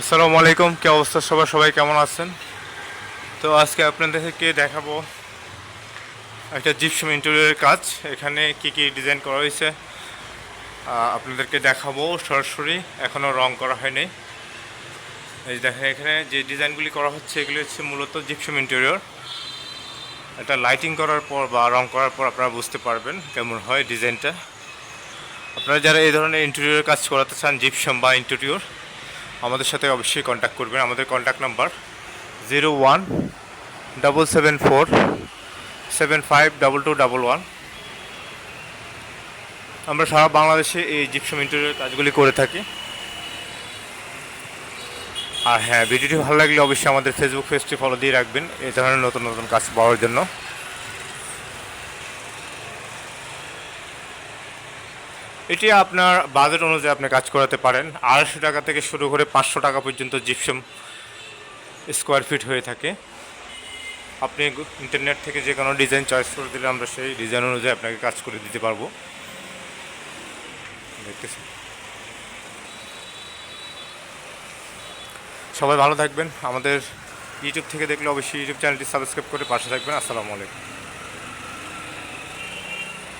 আসসালামু আলাইকুম, কি অবস্থা সবাই সবাই কেমন আছেন? তো আজকে আপনাদেরকে দেখাবো একটা জিপসম ইন্টেরিয়রের কাজ। এখানে কি কি ডিজাইন করা হয়েছে আপনাদেরকে দেখাবো সরাসরি। এখনও রং করা হয়নি। এই দেখেন এখানে যে ডিজাইনগুলি করা হচ্ছে, এগুলি হচ্ছে মূলত জিপসম ইন্টেরিয়র এটা লাইটিং করার পর বা রং করার পর আপনারা বুঝতে পারবেন কেমন হয় ডিজাইনটা আপনারা যারা এই ধরনের ইন্টেরিয়র কাজ করাতে চান জিপসম বা ইন্টেরিয়র আমাদের সাথে অবশ্যই কন্ট্যাক্ট করবেন। আমাদের contact number zero one double seven four seven five double two double one আমরা সারা বাংলাদেশে এই জিপসম ইন্টেরিয়র কাজগুলি করে থাকি। আর হ্যাঁ ভিডিওটি ভালো লাগলে অবশ্যই আমাদের ফেসবুক পেজটি ফলো দিয়ে রাখবেন। এই ধরনের নতুন নতুন কাজ পাওয়ার জন্য। এটি আপনার বাজেট অনুযায়ী আপনি কাজ করাতে পারেন। আড়াইশো টাকা থেকে শুরু করে পাঁচশো টাকা পর্যন্ত জিপসাম স্কোয়ার ফিট হয়ে থাকে। আপনি ইন্টারনেট থেকে যে কোনো ডিজাইন চয়েস করে দিলে আমরা সেই ডিজাইন অনুযায়ী আপনাকে কাজ করে দিতে পারব। দেখতেছি সবাই ভালো থাকবেন। আমাদের ইউটিউব থেকে দেখলে অবশ্যই ইউটিউব চ্যানেলটি সাবস্ক্রাইব করে পাশে থাকবেন। আসসালামু আলাইকুম।